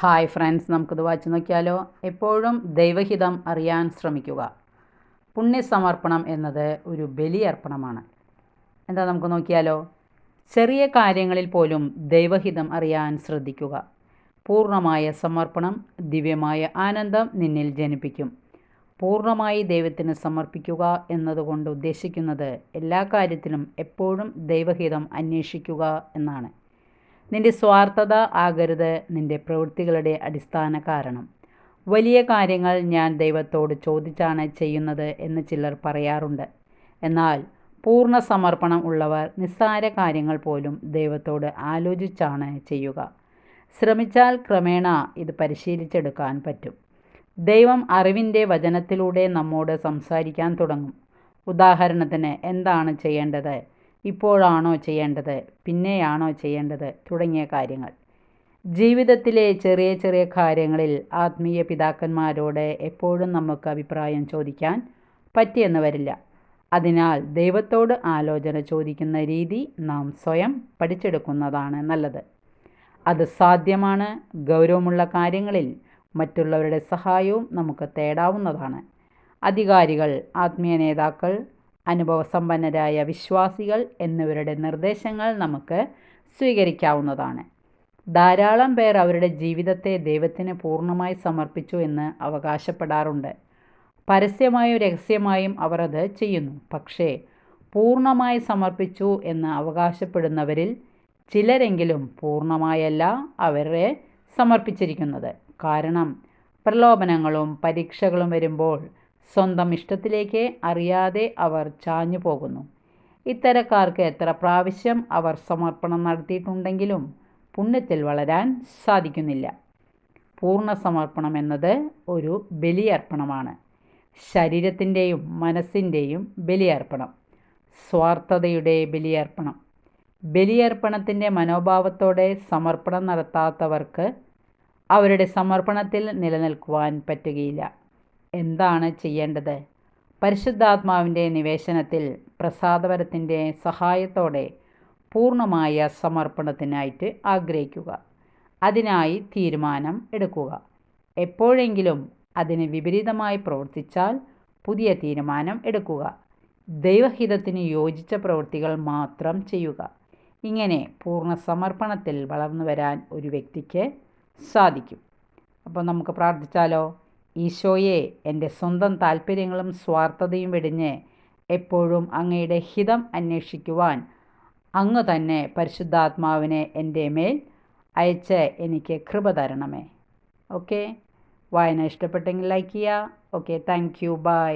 Hi friends നമുക്കിത് വായിച്ചു നോക്കിയാലോ? എപ്പോഴും ദൈവഹിതം അറിയാൻ ശ്രമിക്കുക. പുണ്യസമർപ്പണം എന്നത് ഒരു ബലിയർപ്പണമാണ് എന്താ നമുക്ക് നോക്കിയാലോ? ചെറിയ കാര്യങ്ങളിൽ പോലും ദൈവഹിതം അറിയാൻ ശ്രദ്ധിക്കുക. പൂർണമായ സമർപ്പണം ദിവ്യമായ ആനന്ദം നിന്നിൽ ജനിപ്പിക്കും. പൂർണമായി ദൈവത്തിന് സമർപ്പിക്കുക എന്നതുകൊണ്ട് ഉദ്ദേശിക്കുന്നത് എല്ലാ കാര്യത്തിലും എപ്പോഴും ദൈവഹിതം അന്വേഷിക്കുക എന്നാണ്. നിന്റെ സ്വാർത്ഥത ആകരുത് നിന്റെ പ്രവൃത്തികളുടെ അടിസ്ഥാന കാരണം. വലിയ കാര്യങ്ങൾ ഞാൻ ദൈവത്തോട് ചോദിച്ചാണ് ചെയ്യുന്നത് എന്ന് ചിലർ പറയാറുണ്ട്. എന്നാൽ പൂർണ സമർപ്പണം ഉള്ളവർ നിസ്സാര കാര്യങ്ങൾ പോലും ദൈവത്തോട് ആലോചിച്ചാണ് ചെയ്യുക. ശ്രമിച്ചാൽ ക്രമേണ ഇത് പരിശീലിച്ചെടുക്കാൻ പറ്റും. ദൈവം അറിവിന്റെ വചനത്തിലൂടെ നമ്മോട് സംസാരിക്കാൻ തുടങ്ങും. ഉദാഹരണത്തിന് എന്താണ് ചെയ്യേണ്ടത്? ഇപ്പോഴാണോ ചെയ്യേണ്ടത്? പിന്നെയാണോ ചെയ്യേണ്ടത്? തുടങ്ങിയ കാര്യങ്ങൾ. ജീവിതത്തിലെ ചെറിയ ചെറിയ കാര്യങ്ങളിൽ ആത്മീയ പിതാക്കന്മാരോട് എപ്പോഴും നമുക്ക് അഭിപ്രായം ചോദിക്കാൻ പറ്റിയെന്ന് വരില്ല അതിനാൽ ദൈവത്തോട് ആലോചന ചോദിക്കുന്ന രീതി നാം സ്വയം പഠിച്ചെടുക്കുന്നതാണ് നല്ലത്. അത് സാധ്യമാണ് ഗൗരവമുള്ള കാര്യങ്ങളിൽ മറ്റുള്ളവരുടെ സഹായവും നമുക്ക് തേടാവുന്നതാണ്. അധികാരികൾ ആത്മീയ നേതാക്കൾ അനുഭവസമ്പന്നരായ വിശ്വാസികൾ എന്നിവരുടെ നിർദ്ദേശങ്ങൾ നമുക്ക് സ്വീകരിക്കാവുന്നതാണ്. ധാരാളം പേർ അവരുടെ ജീവിതത്തെ ദൈവത്തിന് പൂർണമായി സമർപ്പിച്ചു എന്ന് അവകാശപ്പെടാറുണ്ട്. പരസ്യമായും രഹസ്യമായും അവർ അത് ചെയ്യുന്നു. പക്ഷേ പൂർണമായി സമർപ്പിച്ചു എന്ന് അവകാശപ്പെടുന്നവരിൽ ചിലരെങ്കിലും പൂർണമായല്ല അവരെ സമർപ്പിച്ചിരിക്കുന്നത്. കാരണം പ്രലോഭനങ്ങളും പരീക്ഷകളും വരുമ്പോൾ സ്വന്തം ഇഷ്ടത്തിലേക്ക് അറിയാതെ അവർ ചാഞ്ഞു പോകുന്നു. ഇത്തരക്കാർക്ക് എത്ര പ്രാവശ്യം അവർ സമർപ്പണം നടത്തിയിട്ടുണ്ടെങ്കിലും പുണ്യത്തിൽ വളരാൻ സാധിക്കുന്നില്ല. പൂർണ സമർപ്പണം എന്നത് ഒരു ബലിയർപ്പണമാണ്. ശരീരത്തിന്റെയും മനസ്സിന്റെയും ബലിയർപ്പണം. സ്വാർത്ഥതയുടെ ബലിയർപ്പണം. ബലിയർപ്പണത്തിന്റെ മനോഭാവത്തോടെ സമർപ്പണം നടത്താത്തവർക്ക് അവരുടെ സമർപ്പണത്തിൽ നിലനിൽക്കുവാൻ പറ്റുകയില്ല. എന്താണ് ചെയ്യേണ്ടത്? പരിശുദ്ധാത്മാവിന്റെ നിവേശനത്തിൽ പ്രസാദപരത്തിന്റെ സഹായത്തോടെ പൂർണമായ സമർപ്പണത്തിനായിട്ട് ആഗ്രഹിക്കുക. അതിനായി തീരുമാനം എടുക്കുക. എപ്പോഴെങ്കിലും അതിന് വിപരീതമായി പ്രവർത്തിച്ചാൽ പുതിയ തീരുമാനം എടുക്കുക. ദൈവഹിതത്തിന് യോജിച്ച പ്രവൃത്തികൾ മാത്രം ചെയ്യുക. ഇങ്ങനെ പൂർണ സമർപ്പണത്തിൽ വളർന്നു വരാൻ ഒരു വ്യക്തിക്ക് സാധിക്കും. അപ്പോൾ നമുക്ക് പ്രാർത്ഥിച്ചാലോ? ഈശോയെ എന്റെ സ്വന്തം താല്പര്യങ്ങളും സ്വാർത്ഥതയും വെടിഞ്ഞ് എപ്പോഴും അങ്ങയുടെ ഹിതം അന്വേഷിക്കുവാൻ അങ്ങ് തന്നെ പരിശുദ്ധാത്മാവിനെ എന്റെ മേൽ അയച്ച് എനിക്ക് കൃപ തരണമേ. ഓക്കെ? വായന ഇഷ്ടപ്പെട്ടെങ്കിൽ ലൈക്ക് ചെയ്യുക. Okay thank you. ബൈ.